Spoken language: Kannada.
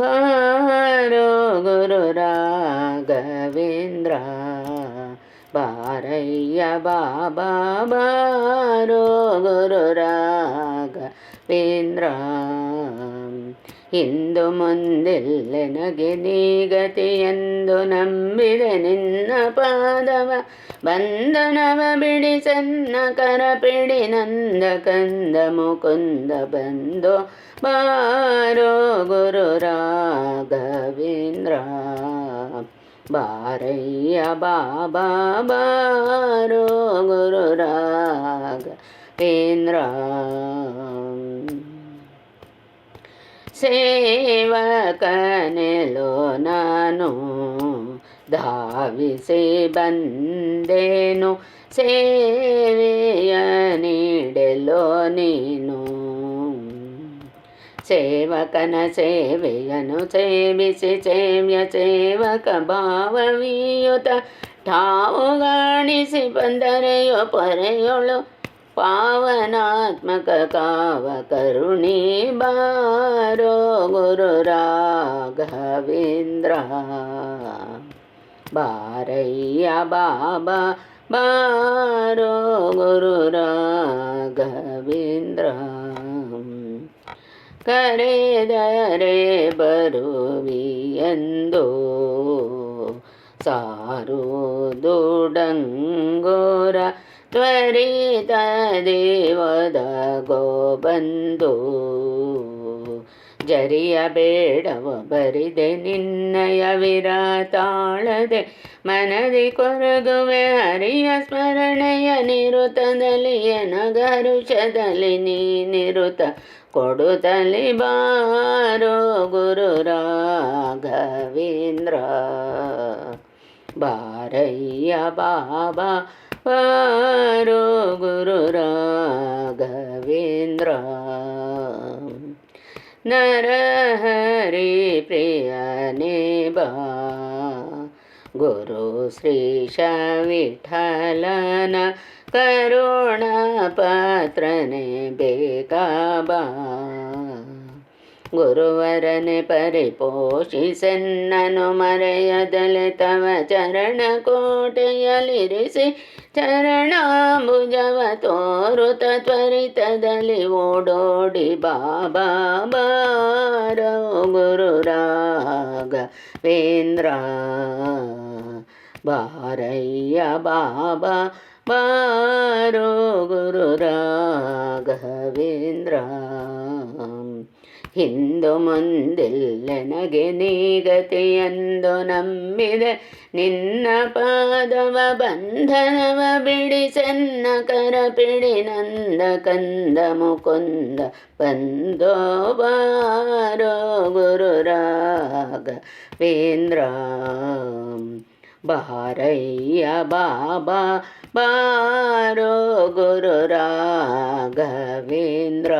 ಬಾರೋ ಗುರು ರಾಘವೇಂದ್ರ ಬಾರಯ್ಯ ಬಾಬಾ ಬಾರೋ ಗುರು ರಾಘವೇಂದ್ರ ಇಂದು ನೀಗತಿ ನೀಗತಿಯೆಂದು ನಂಬಿದೆ ನಿನ್ನ ಪಾದವ. ಬಂಧನವ ಬಿಡಿ ಸನ್ನ ಕರ ಪಿಡಿ ನಂದ ಕಂದ ಮುಕುಂದ ಬಂದು ಬಾರೋ ಗುರು ರಾಘವೇಂದ್ರ. ಬಾರಯ್ಯ ಬಾಬಾ ಬಾರೋ ಗುರು ರಾಘವೇಂದ್ರ. ಸೇವಕನೆಲೋ ನಾನು ಧಾವಿಸಿ ಬಂದೇನು ಸೇವೆಯ ನೀಡೆಲೋ ನೀನು ಸೇವಕನ ಸೇವೆಯನು ಸೇವಿಸಿ ಸೇವ್ಯ ಸೇವಕ ಭಾವವೀಯುತ ಠಾವು ಗಾಣಿಸಿ ಬಂದರೆಯೋ ಪೊರೆಯೊಳು पावनात्मक काव करुणी बारो गुरुराघवेन्द्र बारय्या बाबा बारो गुरुराघवेन्द्र करे दरे बरुवियन्दो ಬರುವಿಯೆಂದು ಸಾರುದುಡಂಗೋರ ತ್ವರಿತ ದೇವದ ಗೋಬಂದು. ಜರಿಯ ಬೇಡವ ಬರಿದೆ ನಿನ್ನಯ ವಿರಾತಾಳದೆ, ಮನದಿ ಕೊರಗುವೆ ಹರಿಯ ಸ್ಮರಣೆಯ ನಿರುತದಲ್ಲಿ ಎನಗರುಷದಲ್ಲಿ ನೀನಿರುತ ಕೊಡುತ್ತಲಿ ಬಾರೋ ಗುರು ರಾಘವೇಂದ್ರ. ಬಾರಯ್ಯ ಬಾಬಾ ಬಾರೋ ಗುರು ರಾಘವೇಂದ್ರ ನರಹರಿ ಪ್ರಿಯನೇ ಬಾ ಗುರು ಶ್ರೀಶ ವಿಠಲನ ಕರುಣ ಪಾತ್ರನೆ ಬೇಕಾ ಬಾ ಗುರುವರನೆ ಪರಿಪೋಷಿಸೆನ್ನನು ಮರೆಯದಲೆ ತವ ಚರಣ ಕೋಟೆಯಲಿರಿಸಿ ಚರಣಾಂಬುಜವ ತೋರುತ ತ್ವರಿತದಲ್ಲಿ ಓಡೋಡಿ ಬಾಬಾ ಬಾರೋ ಗುರು ರಾಘವೇಂದ್ರ ಬಾರಯ್ಯ ಬಾಬಾ ಬಾರೋ ಗುರು ರಾಘವೇಂದ್ರ ಹಿಂದು ಮುಂದಿಲ್ಲೆನಗೆ ನೀಗತಿಯೆಂದು ನಂಬಿದೆ ನಿನ್ನ ಪಾದವ ಬಂಧನವ ಬಿಡಿಸೆನ್ನ ಕರ ಪಿಡಿ ನಂದ ಕಂದ ಮುಕುಂದ ಬಂದೋ ಬಾರೋ ಗುರುರಾಗ ವೇಂದ್ರ. ಬಾರಯ್ಯ ಬಾಬಾ ಬಾರೋ ಗುರು ರಾಘವೇಂದ್ರ